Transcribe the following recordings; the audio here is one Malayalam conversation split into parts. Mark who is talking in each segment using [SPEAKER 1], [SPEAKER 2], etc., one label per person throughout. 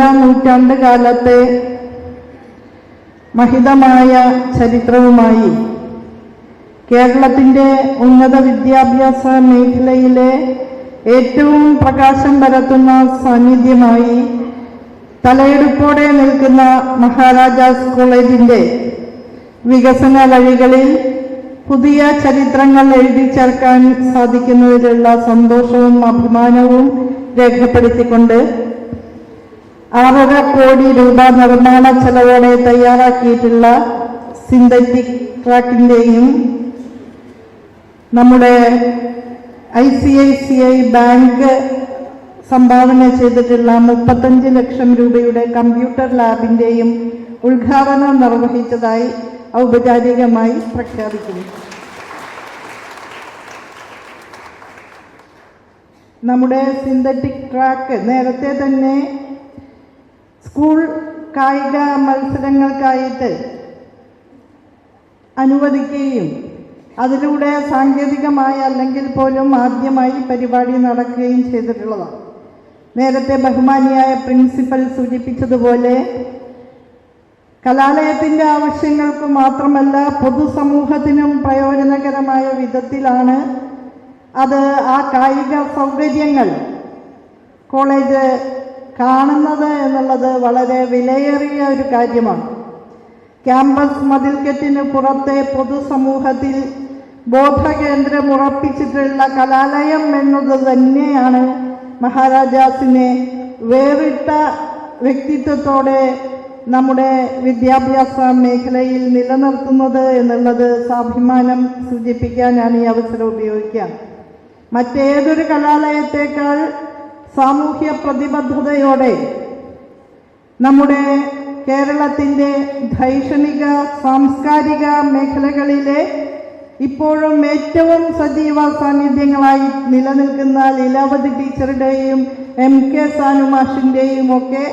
[SPEAKER 1] ഒന്നര നൂറ്റാണ്ട് കാലത്തെ മഹിതമായ ചരിത്രവുമായി കേരളത്തിന്റെ ഉന്നത വിദ്യാഭ്യാസ മേഖലയിലെ ഏറ്റവും പ്രകാശം പരത്തുന്ന സാന്നിധ്യമായി തലയെടുപ്പോടെ നിൽക്കുന്ന മഹാരാജാസ് കോളേജിന്റെ വികസന വഴികളിൽ പുതിയ ചരിത്രങ്ങൾ എഴുതി ചേർക്കാൻ സാധിക്കുന്നതിലുള്ള സന്തോഷവും അഭിമാനവും രേഖപ്പെടുത്തിക്കൊണ്ട് ആറര കോടി രൂപ നിർമ്മാണ ചെലവോടെ തയ്യാറാക്കിയിട്ടുള്ള സിന്തറ്റിക് ട്രാക്കിന്റെയും നമ്മുടെ I C I C I bank സംഭാവന ചെയ്തിട്ടുള്ള മുപ്പത്തഞ്ച് ലക്ഷം രൂപയുടെ കമ്പ്യൂട്ടർ ലാബിന്റെയും ഉദ്ഘാടനം നിർവഹിച്ചതായി ഔപചാരികമായി പ്രഖ്യാപിക്കുന്നു. നമ്മുടെ സിന്തറ്റിക് ട്രാക്ക് നേരത്തെ തന്നെ സ്കൂൾ കായിക മത്സരങ്ങൾക്കായിട്ട് അനുവദിക്കുകയും അതിലൂടെ സാങ്കേതികമായി അല്ലെങ്കിൽ പോലും ആദ്യമായി പരിപാടി നടക്കുകയും ചെയ്തിട്ടുള്ളതാണ്. നേരത്തെ ബഹുമാനിയായ പ്രിൻസിപ്പൽ സൂചിപ്പിച്ചതുപോലെ കലാലയത്തിന്റെ ആവശ്യങ്ങൾക്ക് മാത്രമല്ല പൊതുസമൂഹത്തിനും പ്രയോജനകരമായ വിധത്തിലാണ് അത് ആ കായിക സൗകര്യങ്ങൾ കോളേജ് കാണുന്നത് എന്നുള്ളത് വളരെ വിലയേറിയ ഒരു കാര്യമാണ്. ക്യാമ്പസ് മതിൽക്കെട്ടിന് പുറത്തെ പൊതുസമൂഹത്തിൽ ബോധകേന്ദ്രം ഉറപ്പിച്ചിട്ടുള്ള കലാലയം എന്നത് തന്നെയാണ് മഹാരാജാസിനെ വേറിട്ട വ്യക്തിത്വത്തോടെ നമ്മുടെ വിദ്യാഭ്യാസ മേഖലയിൽ നിലനിർത്തുന്നത് എന്നുള്ളത് സ്വാഭിമാനം സൂചിപ്പിക്കാനാണ് ഈ അവസരം ഉപയോഗിക്കുക മറ്റേതൊരു കലാലയത്തേക്കാൾ സാമൂഹ്യ പ്രതിബദ്ധതയോടെ നമ്മുടെ കേരളത്തിന്റെ ധൈഷണിക സാംസ്കാരിക മേഖലകളിലെ ഇപ്പോഴും ഏറ്റവും സജീവ സാന്നിധ്യങ്ങളായി നിലനിൽക്കുന്ന ലീലാവതി ടീച്ചറുടെയും എം കെ സാനുമാഷിന്റെയും ഒക്കെ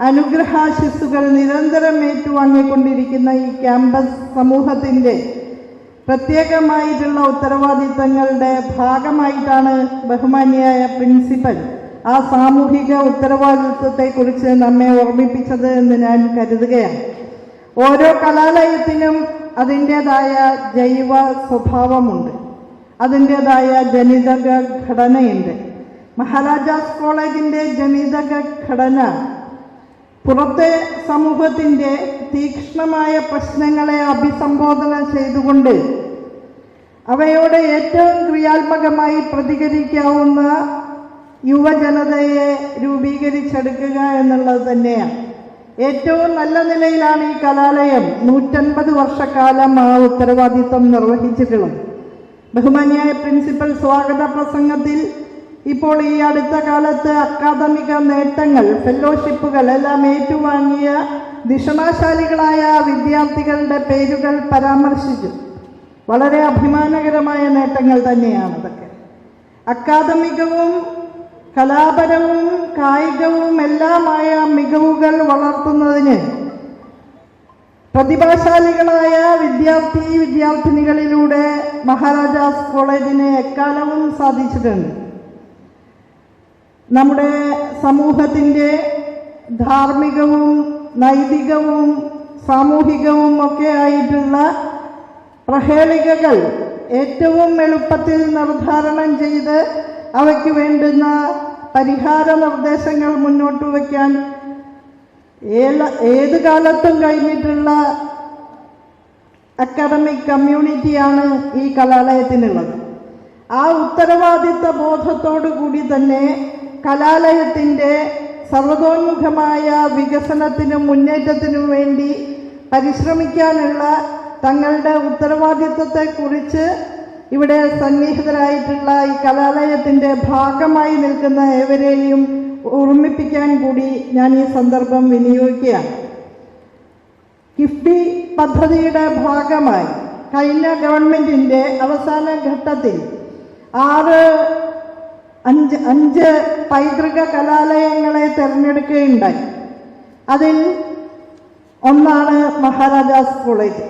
[SPEAKER 1] അനുഗ്രഹാശിസ്സുകൾ നിരന്തരം ഏറ്റുവാങ്ങിക്കൊണ്ടിരിക്കുന്ന ഈ ക്യാമ്പസ് സമൂഹത്തിന്റെ പ്രത്യേകമായിട്ടുള്ള ഉത്തരവാദിത്തങ്ങളുടെ ഭാഗമായിട്ടാണ് ബഹുമാനിയായ പ്രിൻസിപ്പൽ ആ സാമൂഹിക ഉത്തരവാദിത്വത്തെക്കുറിച്ച് നമ്മെ ഓർമ്മിപ്പിച്ചത് എന്ന് ഞാൻ കരുതുകയാണ്. ഓരോ കലാലയത്തിനും അതിന്റേതായ ജൈവ സ്വഭാവമുണ്ട്. അതിന്റേതായ ജനിതക ഘടനയുണ്ട്. മഹാരാജാസ് കോളേജിന്റെ ജനിതക ഘടന പുറത്തെ സമൂഹത്തിന്റെ തീക്ഷ്ണമായ പ്രശ്നങ്ങളെ അഭിസംബോധന ചെയ്തുകൊണ്ട് അവയോട് ഏറ്റവും ക്രിയാത്മകമായി പ്രതികരിക്കാവുന്ന യുവജനതയെ രൂപീകരിച്ചെടുക്കുക എന്നുള്ളത് തന്നെയാണ് ഏറ്റവും നല്ല നിലയിലാണ് ഈ കലാലയം. നൂറ്റൻപത് വർഷക്കാലം ആ ഉത്തരവാദിത്വം നിർവഹിച്ചിട്ടുള്ളത്. ബഹുമാനിയായ പ്രിൻസിപ്പൽ സ്വാഗത പ്രസംഗത്തിൽ ഇപ്പോൾ ഈ അടുത്ത കാലത്ത് അക്കാദമിക നേട്ടങ്ങൾ ഫെല്ലോഷിപ്പുകൾ എല്ലാം ഏറ്റുവാങ്ങിയ ദിഷണാശാലികളായ വിദ്യാർത്ഥികളുടെ പേരുകൾ പരാമർശിച്ചു. വളരെ അഭിമാനകരമായ നേട്ടങ്ങൾ തന്നെയാണ് അതൊക്കെ. അക്കാദമികവും കലാപരവും കായികവും എല്ലാമായ മികവുകൾ വളർത്തുന്നതിന് പ്രതിഭാശാലികളായ വിദ്യാർത്ഥി വിദ്യാർത്ഥിനികളിലൂടെ മഹാരാജാസ് കോളേജിന് എക്കാലവും സാധിച്ചിട്ടുണ്ട്. നമ്മുടെ സമൂഹത്തിന്റെ ധാർമ്മികവും നൈതികവും സാമൂഹികവും ഒക്കെ ആയിട്ടുള്ള പ്രഹേളികകൾ ഏറ്റവും എളുപ്പത്തിൽ നിർദ്ധാരണം ചെയ്ത് അവയ്ക്ക് വേണ്ടുന്ന പരിഹാര നിർദ്ദേശങ്ങൾ മുന്നോട്ട് വയ്ക്കാൻ ഏത് കാലത്തും കഴിഞ്ഞിട്ടുള്ള അക്കാഡമിക് കമ്മ്യൂണിറ്റിയാണ് ഈ കലാലയത്തിനുള്ളത്. ആ ഉത്തരവാദിത്ത ബോധത്തോടു കൂടി തന്നെ കലാലയത്തിന്റെ സർവതോന്മുഖമായ വികസനത്തിനും മുന്നേറ്റത്തിനും വേണ്ടി പരിശ്രമിക്കാനുള്ള തങ്ങളുടെ ഉത്തരവാദിത്വത്തെക്കുറിച്ച് ഇവിടെ സന്നിഹിതരായിട്ടുള്ള ഈ കലാലയത്തിന്റെ ഭാഗമായി നിൽക്കുന്ന ഏവരെയും ഓർമ്മിപ്പിക്കാൻ കൂടി ഞാൻ ഈ സന്ദർഭം വിനിയോഗിക്കുകയാണ്. കിഫ്ബി പദ്ധതിയുടെ ഭാഗമായി കഴിഞ്ഞ ഗവൺമെന്റിന്റെ അവസാന ഘട്ടത്തിൽ ആറ് അഞ്ച് അഞ്ച് പൈതൃക കലാലയങ്ങളെ തിരഞ്ഞെടുക്കുകയുണ്ടായി. അതിൽ ഒന്നാണ് മഹാരാജാസ് കോളേജ്.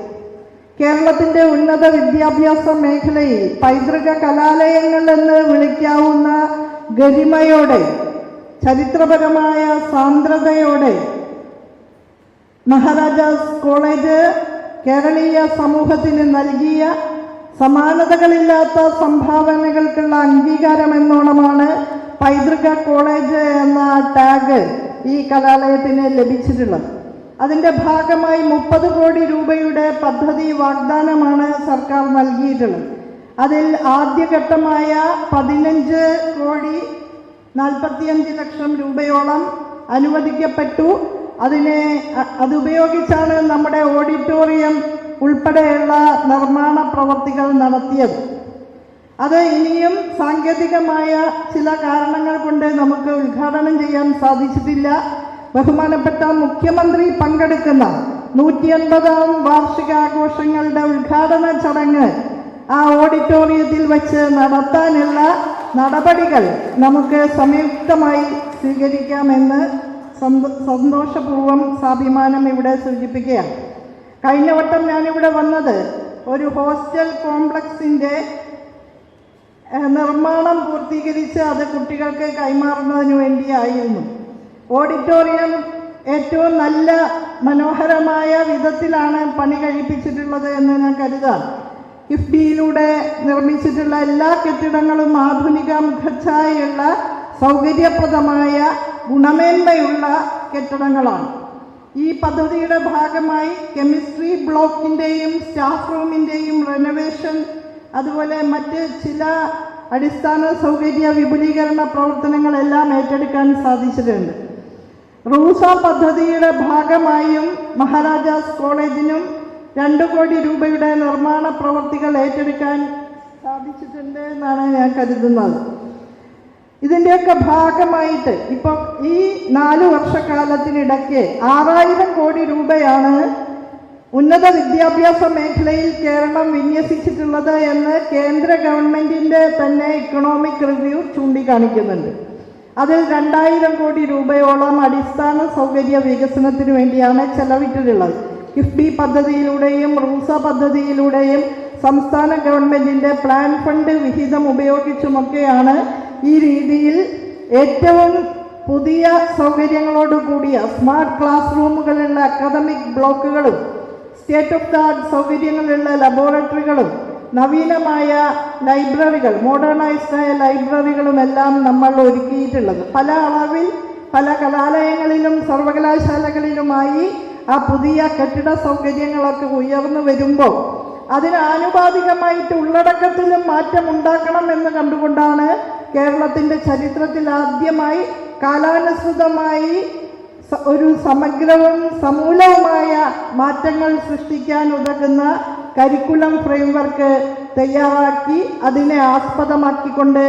[SPEAKER 1] കേരളത്തിന്റെ ഉന്നത വിദ്യാഭ്യാസ മേഖലയിൽ പൈതൃക കലാലയങ്ങൾ എന്ന് വിളിക്കാവുന്ന ഗരിമയോടെ ചരിത്രപരമായ സാന്ദ്രതയോടെ മഹാരാജാസ് കോളേജ് കേരളീയ സമൂഹത്തിന് നൽകിയ സമാനതകളില്ലാത്ത സംഭാവനകൾക്കുള്ള അംഗീകാരം എന്നോണമാണ് പൈതൃക കോളേജ് എന്ന ടാഗ് ഈ കലാലയത്തിന് ലഭിച്ചിട്ടുള്ളത്. അതിന്റെ ഭാഗമായി മുപ്പത് കോടി രൂപയുടെ പദ്ധതി വാഗ്ദാനമാണ് സർക്കാർ നൽകിയിട്ടുള്ളത്. അതിൽ ആദ്യഘട്ടമായ പതിനഞ്ച് കോടി നാൽപ്പത്തിയഞ്ച് ലക്ഷം രൂപയോളം അനുവദിക്കപ്പെട്ടു. അതിനെ അതുപയോഗിച്ചാണ് നമ്മുടെ ഓഡിറ്റോറിയം ഉൾപ്പെടെയുള്ള നിർമ്മാണ പ്രവർത്തികൾ നടത്തിയത്. അത് ഇനിയും സാങ്കേതികമായ ചില കാരണങ്ങൾ കൊണ്ട് നമുക്ക് ഉദ്ഘാടനം ചെയ്യാൻ സാധിച്ചിട്ടില്ല. ബഹുമാനപ്പെട്ട മുഖ്യമന്ത്രി പങ്കെടുക്കുന്ന നൂറ്റി അൻപതാം വാർഷികാഘോഷങ്ങളുടെ ഉദ്ഘാടന ചടങ്ങ് ആ ഓഡിറ്റോറിയത്തിൽ വെച്ച് നടത്താനുള്ള നടപടികൾ നമുക്ക് സംയുക്തമായി സ്വീകരിക്കാമെന്ന് സന്തോ- സന്തോഷപൂർവം സ്വാഭിമാനം ഇവിടെ സൂചിപ്പിക്കുകയാണ്. കഴിഞ്ഞ വട്ടം ഞാനിവിടെ വന്നത് ഒരു ഹോസ്റ്റൽ കോംപ്ലക്സിന്റെ നിർമ്മാണം പൂർത്തീകരിച്ച് അത് കുട്ടികൾക്ക് കൈമാറുന്നതിന് വേണ്ടിയായിരുന്നു. ഓഡിറ്റോറിയം ഏറ്റവും നല്ല മനോഹരമായ വിധത്തിലാണ് പണി കഴിപ്പിച്ചിട്ടുള്ളത് എന്ന് ഞാൻ കരുതാം. കിഫ്ബിയിലൂടെ നിർമ്മിച്ചിട്ടുള്ള എല്ലാ കെട്ടിടങ്ങളും ആധുനിക മുഖച്ഛായുള്ള സൗകര്യപ്രദമായ ഗുണമേന്മയുള്ള കെട്ടിടങ്ങളാണ്. ഈ പദ്ധതിയുടെ ഭാഗമായി കെമിസ്ട്രി ബ്ലോക്കിന്റെയും സ്റ്റാഫ് റൂമിന്റെയും റെനോവേഷൻ അതുപോലെ മറ്റ് ചില അടിസ്ഥാന സൗകര്യ വിപുലീകരണ പ്രവർത്തനങ്ങളെല്ലാം ഏറ്റെടുക്കാൻ സാധിച്ചിട്ടുണ്ട്. റൂസ പദ്ധതിയുടെ ഭാഗമായും മഹാരാജാസ് കോളേജിനും രണ്ടു കോടി രൂപയുടെ നിർമ്മാണ പ്രവർത്തികൾ ഏറ്റെടുക്കാൻ സാധിച്ചിട്ടുണ്ട് എന്നാണ് ഞാൻ കരുതുന്നത്. ഇതിന്റെയൊക്കെ ഭാഗമായിട്ട് ഇപ്പോൾ ഈ നാല് വർഷക്കാലത്തിനിടയ്ക്ക് ആറായിരം കോടി രൂപയാണ് ഉന്നത വിദ്യാഭ്യാസ മേഖലയിൽ കേരളം വിന്യസിച്ചിട്ടുള്ളത് എന്ന് കേന്ദ്ര ഗവൺമെന്റിന്റെ തന്നെ ഇക്കണോമിക് റിവ്യൂ ചൂണ്ടിക്കാണിക്കുന്നുണ്ട്. അതിൽ രണ്ടായിരം കോടി രൂപയോളം അടിസ്ഥാന സൗകര്യ വികസനത്തിന് വേണ്ടിയാണ് ചെലവിട്ടിട്ടുള്ളത്. കിഫ്ബി പദ്ധതിയിലൂടെയും റൂസ പദ്ധതിയിലൂടെയും സംസ്ഥാന ഗവൺമെന്റിന്റെ പ്ലാൻ ഫണ്ട് വിഹിതം ഉപയോഗിച്ചുമൊക്കെയാണ് ഈ രീതിയിൽ ഏറ്റവും പുതിയ സൗകര്യങ്ങളോട് കൂടിയ സ്മാർട്ട് ക്ലാസ് റൂമുകളുള്ള അക്കാദമിക് ബ്ലോക്കുകളും സ്റ്റേറ്റ് ഓഫ് ദ ആർട്ട് സൗകര്യങ്ങളുള്ള ലബോറട്ടറികളും നവീനമായ ലൈബ്രറികൾ മോഡേണൈസ്ഡ് ആയ ലൈബ്രറികളും എല്ലാം നമ്മൾ ഒരുക്കിയിട്ടുള്ളത്. പല അളവിൽ പല കലാലയങ്ങളിലും സർവകലാശാലകളിലുമായി ആ പുതിയ കെട്ടിട സൗകര്യങ്ങളൊക്കെ ഉയർന്നു വരുമ്പോൾ അതിന് ആനുപാതികമായിട്ട് ഉള്ളടക്കത്തിലും മാറ്റം ഉണ്ടാക്കണം എന്ന് കണ്ടുകൊണ്ടാണ് കേരളത്തിന്റെ ചരിത്രത്തിൽ ആദ്യമായി കാലാനുസൃതമായി ഒരു സമഗ്രവും സമൂലവുമായ മാറ്റങ്ങൾ സൃഷ്ടിക്കാൻ ഉതകുന്ന കരിക്കുലം ഫ്രെയിംവർക്ക് തയ്യാറാക്കി അതിനെ ആസ്പദമാക്കിക്കൊണ്ട്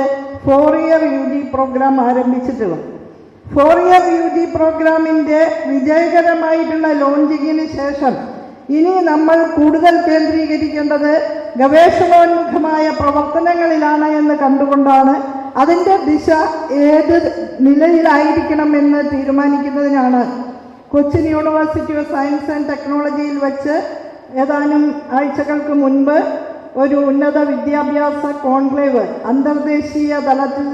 [SPEAKER 1] four year U G program ആരംഭിച്ചിട്ടുള്ളത്. Four year U G പ്രോഗ്രാമിന്റെ വിജയകരമായിട്ടുള്ള ലോഞ്ചിങ്ങിന് ശേഷം ഇനി നമ്മൾ കൂടുതൽ കേന്ദ്രീകരിക്കേണ്ടത് ഗവേഷണോന്മുഖമായ പ്രവർത്തനങ്ങളിലാണ് എന്ന് കണ്ടുകൊണ്ടാണ് അതിന്റെ ദിശ ഏത് നിലയിലായിരിക്കണം എന്ന് തീരുമാനിക്കുന്നതിനാണ് Cochin university of science and ടെക്നോളജിയിൽ വെച്ച് ഏതാനും ആഴ്ചകൾക്ക് മുൻപ് ഒരു ഉന്നത വിദ്യാഭ്യാസ കോൺക്ലേവ് അന്തർദേശീയ തലത്തിൽ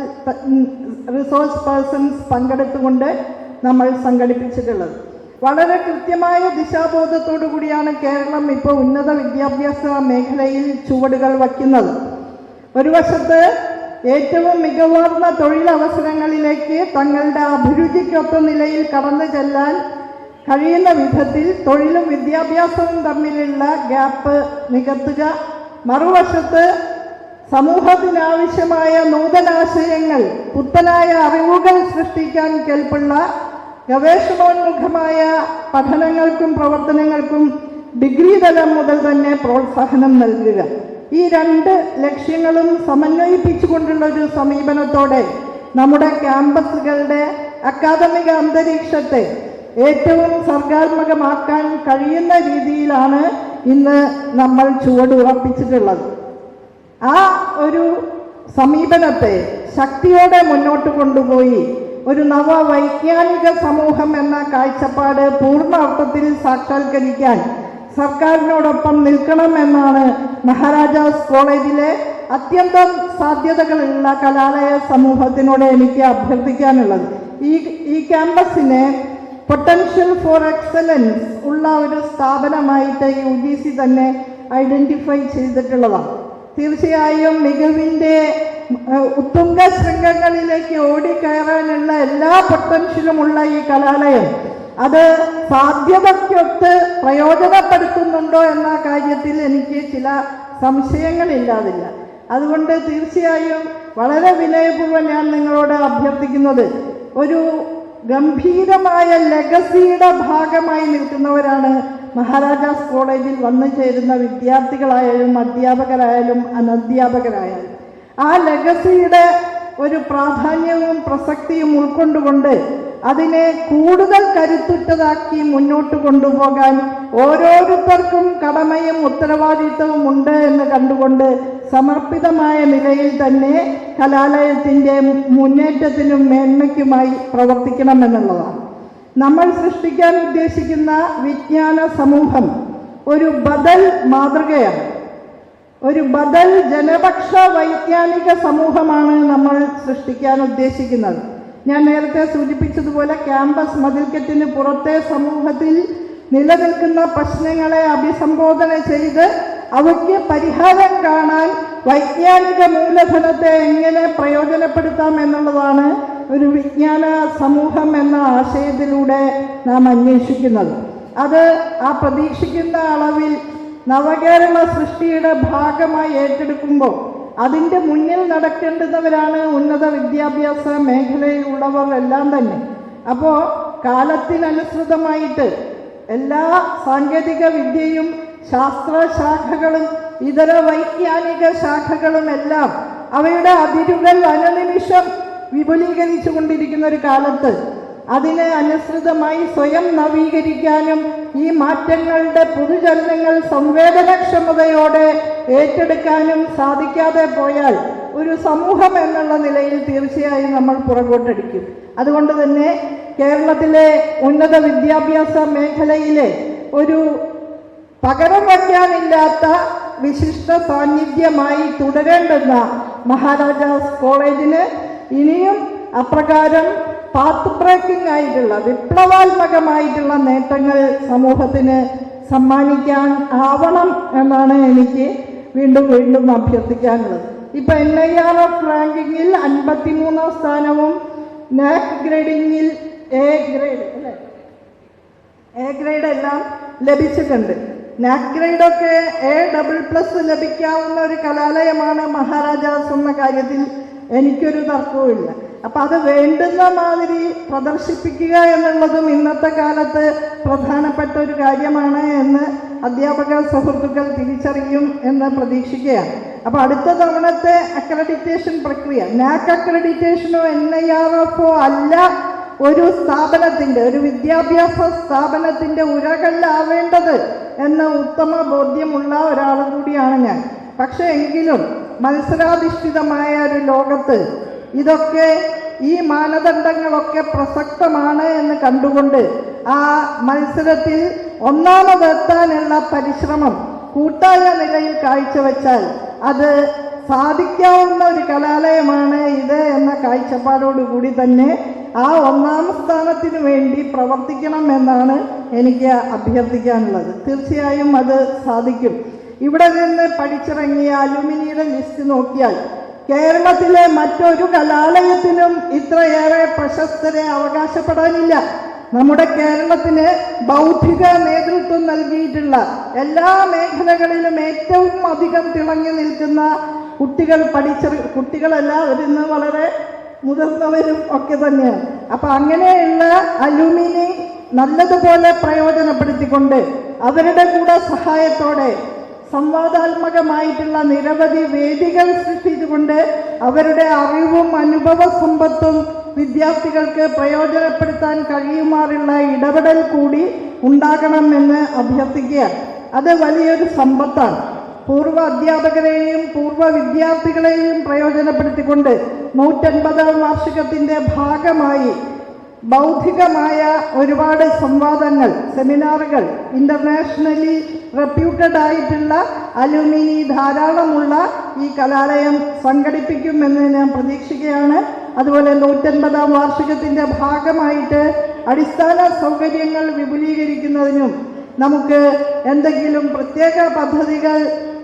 [SPEAKER 1] റിസോഴ്സ് പേഴ്സൺസ് പങ്കെടുത്തുകൊണ്ട് നമ്മൾ സംഘടിപ്പിച്ചിട്ടുള്ളത്. വളരെ കൃത്യമായ ദിശാബോധത്തോടു കൂടിയാണ് കേരളം ഇപ്പോൾ ഉന്നത വിദ്യാഭ്യാസ മേഖലയിൽ ചുവടുകൾ വയ്ക്കുന്നത്. ഒരു വശത്ത് ഏറ്റവും മികവാർന്ന തൊഴിലവസരങ്ങളിലേക്ക് തങ്ങളുടെ അഭിരുചിക്കൊത്ത നിലയിൽ കടന്നു ചെല്ലാൻ കഴിയുന്ന വിധത്തിൽ തൊഴിലും വിദ്യാഭ്യാസവും തമ്മിലുള്ള ഗ്യാപ്പ് നികത്തുക. മറുവശത്ത് സമൂഹത്തിനാവശ്യമായ നൂതനാശയങ്ങൾ പുത്തനായ അറിവുകൾ സൃഷ്ടിക്കാൻ കേൾപ്പുള്ള ഗവേഷണോന്മുഖമായ പഠനങ്ങൾക്കും പ്രവർത്തനങ്ങൾക്കും ഡിഗ്രി തലം മുതൽ തന്നെ പ്രോത്സാഹനം നൽകുക. ഈ രണ്ട് ലക്ഷ്യങ്ങളും സമന്വയിപ്പിച്ചുകൊണ്ടുള്ള ഒരു സമീപനത്തോടെ നമ്മുടെ ക്യാമ്പസുകളുടെ അക്കാദമിക അന്തരീക്ഷത്തെ ഏറ്റവും സർഗാത്മകമാക്കാൻ കഴിയുന്ന രീതിയിലാണ് ഇന്ന് നമ്മൾ ചുവടുറപ്പിച്ചിട്ടുള്ളത് ആ ഒരു സമീപനത്തെ ശക്തിയോടെ മുന്നോട്ട് കൊണ്ടുപോയി ഒരു നവ വൈജ്ഞാനിക സമൂഹം എന്ന കാഴ്ചപ്പാട് പൂർണ അർത്ഥത്തിൽ സാക്ഷാത്കരിക്കാൻ സർക്കാരിനോടൊപ്പം നിൽക്കണമെന്നാണ് മഹാരാജാസ് കോളേജിലെ അത്യന്തം സാധ്യതകളുള്ള കലാലയ സമൂഹത്തിനോട് എനിക്ക് അഭ്യർത്ഥിക്കാനുള്ളത്. ഈ ഈ ക്യാമ്പസിനെ പൊട്ടൻഷ്യൽ ഫോർ എക്സലൻസ് ഉള്ള ഒരു സ്ഥാപനമായിട്ട് യു ജി സി തന്നെ ഐഡന്റിഫൈ ചെയ്തിട്ടുള്ളതാണ്. തീർച്ചയായും മികവിന്റെ ഉത്തുംഗ ശൃംഗങ്ങളിലേക്ക് ഓടിക്കയറാനുള്ള എല്ലാ പൊട്ടൻഷ്യലുമുള്ള ഈ കലാലയം അത് സാധ്യതയ്ക്കൊത്ത് പ്രയോജനപ്പെടുത്തുന്നുണ്ടോ എന്ന കാര്യത്തിൽ എനിക്ക് ചില സംശയങ്ങളില്ലാതില്ല. അതുകൊണ്ട് തീർച്ചയായും വളരെ വിനയപൂർവം ഞാൻ നിങ്ങളോട് അഭ്യർത്ഥിക്കുന്നത് ഒരു ഗംഭീരമായ ലെഗസിയുടെ ഭാഗമായി നിൽക്കുന്നവരാണ് മഹാരാജാസ് കോളേജിൽ വന്നു ചേരുന്ന വിദ്യാർത്ഥികളായാലും അധ്യാപകരായാലും അനധ്യാപകരായാലും. ആ ലെഗസിയുടെ ഒരു പ്രാധാന്യവും പ്രസക്തിയും ഉൾക്കൊണ്ടുകൊണ്ട് അതിനെ കൂടുതൽ കരുത്തുറ്റതാക്കി മുന്നോട്ട് കൊണ്ടുപോകാൻ ഓരോരുത്തർക്കും കടമയും ഉത്തരവാദിത്വവും ഉണ്ട് എന്ന് കണ്ടുകൊണ്ട് സമർപ്പിതമായ നിലയിൽ തന്നെ കലാലയത്തിന്റെ മുന്നേറ്റത്തിനും മേന്മയ്ക്കുമായി പ്രവർത്തിക്കണമെന്നുള്ളതാണ്. നമ്മൾ സൃഷ്ടിക്കാൻ ഉദ്ദേശിക്കുന്ന വിജ്ഞാന സമൂഹം ഒരു ബദൽ മാതൃകയാണ്. ഒരു ബദൽ ജനപക്ഷ വൈജ്ഞാനിക സമൂഹമാണ് നമ്മൾ സൃഷ്ടിക്കാൻ ഉദ്ദേശിക്കുന്നത്. ഞാൻ നേരത്തെ സൂചിപ്പിച്ചതുപോലെ ക്യാമ്പസ് മതിൽക്കെട്ടിന് പുറത്തെ സമൂഹത്തിൽ നിലനിൽക്കുന്ന പ്രശ്നങ്ങളെ അഭിസംബോധന ചെയ്ത് അവയ്ക്ക് പരിഹാരം കാണാൻ വൈജ്ഞാനിക മൂലധനത്തെ എങ്ങനെ പ്രയോജനപ്പെടുത്താം എന്നുള്ളതാണ് ഒരു വിജ്ഞാന സമൂഹം എന്ന ആശയത്തിലൂടെ നാം അന്വേഷിക്കുന്നത്. അത് ആ പ്രതീക്ഷിക്കുന്ന അളവിൽ നവകേരള സൃഷ്ടിയുടെ ഭാഗമായി ഏറ്റെടുക്കുമ്പോൾ അതിന്റെ മുന്നിൽ നടക്കേണ്ടുന്നവരാണ് ഉന്നത വിദ്യാഭ്യാസ മേഖലയിലുള്ളവർ എല്ലാം തന്നെ. അപ്പോൾ കാലത്തിനനുസൃതമായിട്ട് എല്ലാ സാങ്കേതിക വിദ്യയും ശാസ്ത്രശാഖകളും ഇതര വൈജ്ഞാനിക ശാഖകളും എല്ലാം അവയുടെ അതിരുകൾ അനനിമിഷം വിപുലീകരിച്ചു കൊണ്ടിരിക്കുന്ന ഒരു കാലത്ത് അതിന് അനുസൃതമായി സ്വയം നവീകരിക്കാനും ഈ മാറ്റങ്ങളുടെ പൊതുചലനങ്ങൾ സംവേദനക്ഷമതയോടെ ഏറ്റെടുക്കാനും സാധിക്കാതെ പോയാൽ ഒരു സമൂഹം എന്നുള്ള നിലയിൽ തീർച്ചയായും നമ്മൾ പുറകോട്ടടിക്കും. അതുകൊണ്ട് തന്നെ കേരളത്തിലെ ഉന്നത വിദ്യാഭ്യാസ മേഖലയിലെ ഒരു പകരം വയ്ക്കാനില്ലാത്ത വിശിഷ്ട സാന്നിധ്യമായി തുടരേണ്ടുന്ന മഹാരാജാസ് കോളേജിന് ഇനിയും അപ്രകാരം പാത്ത് ബ്രേക്കിംഗ് ആയിട്ടുള്ള വിപ്ലവാത്മകമായിട്ടുള്ള നേട്ടങ്ങൾ സമൂഹത്തിന് സമ്മാനിക്കാൻ ആവണം എന്നാണ് എനിക്ക് വീണ്ടും വീണ്ടും അഭ്യർത്ഥിക്കാനുള്ളത്. ഇപ്പൊ എൻ ഐ ആർ എഫ് റാങ്കിങ്ങിൽ അൻപത്തിമൂന്നാം സ്ഥാനവും നാക് ഗ്രേഡിങ്ങിൽ എ ഗ്രേഡ് അല്ലേ? എ ഗ്രേഡ് എല്ലാം ലഭിച്ചിട്ടുണ്ട്. നാക് ഗ്രേഡൊക്കെ എ ഡബിൾ പ്ലസ് ലഭിക്കാവുന്ന ഒരു കലാലയമാണ് മഹാരാജാസ് എന്ന കാര്യത്തിൽ എനിക്കൊരു തർക്കവുമില്ല. അപ്പൊ അത് വേണ്ടുന്ന മാതിരി പ്രദർശിപ്പിക്കുക എന്നുള്ളതും ഇന്നത്തെ കാലത്ത് പ്രധാനപ്പെട്ട ഒരു കാര്യമാണ് എന്ന് അധ്യാപക സുഹൃത്തുക്കൾ തിരിച്ചറിയും എന്ന് പ്രതീക്ഷിക്കുകയാണ്. അപ്പൊ അടുത്ത തവണത്തെ അക്രഡിറ്റേഷൻ പ്രക്രിയ നാക് അക്രഡിറ്റേഷനോ എൻ ഐ ആർ എഫോ അല്ല ഒരു സ്ഥാപനത്തിന്റെ ഒരു വിദ്യാഭ്യാസ സ്ഥാപനത്തിന്റെ ഉരകളിലാവേണ്ടത് എന്ന ഉത്തമ ബോധ്യമുള്ള ഒരാൾ കൂടിയാണ് ഞാൻ. പക്ഷേ എങ്കിലും മത്സരാധിഷ്ഠിതമായ ഒരു ലോകത്ത് ഇതൊക്കെ ഈ മാനദണ്ഡങ്ങളൊക്കെ പ്രസക്തമാണ് എന്ന് കണ്ടുകൊണ്ട് ആ മത്സരത്തിൽ ഒന്നാമതെത്താനുള്ള പരിശ്രമം കൂട്ടായ നിലയിൽ കാഴ്ചവെച്ചാൽ അത് സാധിക്കാവുന്ന ഒരു കലാലയമാണ് ഇത് എന്ന കാഴ്ചപ്പാടോടുകൂടി തന്നെ ആ ഒന്നാം സ്ഥാനത്തിന് വേണ്ടി പ്രവർത്തിക്കണം എന്നാണ് എനിക്ക് അഭ്യർത്ഥിക്കാനുള്ളത്. തീർച്ചയായും അത് സാധിക്കും. ഇവിടെ നിന്ന് പഠിച്ചിറങ്ങിയ അലുമിനിയുടെ ലിസ്റ്റ് നോക്കിയാൽ കേരളത്തിലെ മറ്റൊരു കലാലയത്തിനും ഇത്രയേറെ പ്രശസ്തരെ അവകാശപ്പെടാനില്ല. നമ്മുടെ കേരളത്തിന് ബൗദ്ധിക നേതൃത്വം നൽകിയിട്ടുള്ള എല്ലാ മേഖലകളിലും ഏറ്റവും അധികം തിളങ്ങി നിൽക്കുന്ന കുട്ടികൾ പഠിച്ച കുട്ടികളല്ല അവരിന്ന് വളരെ മുതിർന്നവരും ഒക്കെ തന്നെയാണ്. അപ്പൊ അങ്ങനെയുള്ള അലുമിനി നല്ലതുപോലെ പ്രയോജനപ്പെടുത്തിക്കൊണ്ട് അവരുടെ കൂടെ സഹായത്തോടെ സംവാദാത്മകമായിട്ടുള്ള നിരവധി വേദികൾ സൃഷ്ടിച്ചുകൊണ്ട് അവരുടെ അറിവും അനുഭവ സമ്പത്തും വിദ്യാർത്ഥികൾക്ക് പ്രയോജനപ്പെടുത്താൻ കഴിയുമാറുള്ള ഇടപെടൽ കൂടി ഉണ്ടാകണമെന്ന് അഭ്യർത്ഥിക്കുകയാണ്. അത് വലിയൊരു സമ്പത്താണ്. പൂർവ അധ്യാപകരെയും പൂർവ വിദ്യാർത്ഥികളെയും പ്രയോജനപ്പെടുത്തിക്കൊണ്ട് നൂറ്റൻപതാം വാർഷികത്തിന്റെ ഭാഗമായി ബൗദ്ധികമായ ഒരുപാട് സംവാദങ്ങൾ സെമിനാറുകൾ ഇന്റർനാഷണലി റെപ്യൂട്ടഡ് ആയിട്ടുള്ള അലുമിനി ധാരാളമുള്ള ഈ കലാലയം സംഘടിപ്പിക്കുമെന്ന് ഞാൻ പ്രതീക്ഷിക്കുകയാണ്. അതുപോലെ നൂറ്റൻപതാം വാർഷികത്തിന്റെ ഭാഗമായിട്ട് അടിസ്ഥാന സൗകര്യങ്ങൾ വിപുലീകരിക്കുന്നതിനും നമുക്ക് എന്തെങ്കിലും പ്രത്യേക പദ്ധതികൾ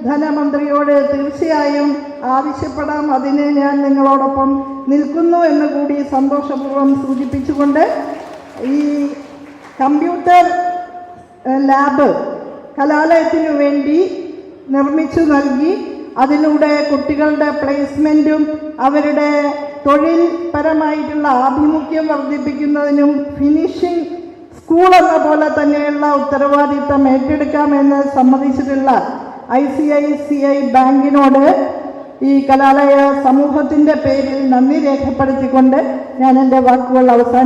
[SPEAKER 1] ധനമന്ത്രിയോട് തീർച്ചയായും ആവശ്യപ്പെടാം. അതിന് ഞാൻ നിങ്ങളോടൊപ്പം നിൽക്കുന്നു എന്ന് കൂടി സന്തോഷപൂർവം സൂചിപ്പിച്ചുകൊണ്ട് ഈ കമ്പ്യൂട്ടർ ലാബ് കലാലയത്തിനു വേണ്ടി നിർമ്മിച്ചു നൽകി. അതിലൂടെ കുട്ടികളുടെ പ്ലേസ്മെന്റും അവരുടെ തൊഴിൽപരമായിട്ടുള്ള ആഭിമുഖ്യം വർദ്ധിപ്പിക്കുന്നതിനും ഫിനിഷിംഗ് സ്കൂൾ എന്ന പോലെ തന്നെയുള്ള ഉത്തരവാദിത്തം ഏറ്റെടുക്കാമെന്ന് സമ്മതിച്ചിട്ടുള്ള I C I C I ബാങ്കിനോട് ഈ കലാലയ സമൂഹത്തിന്റെ പേരിൽ നന്ദി രേഖപ്പെടുത്തിക്കൊണ്ട് ഞാൻ എന്റെ വാക്കുകൾ അവസാനിപ്പിക്കുന്നു.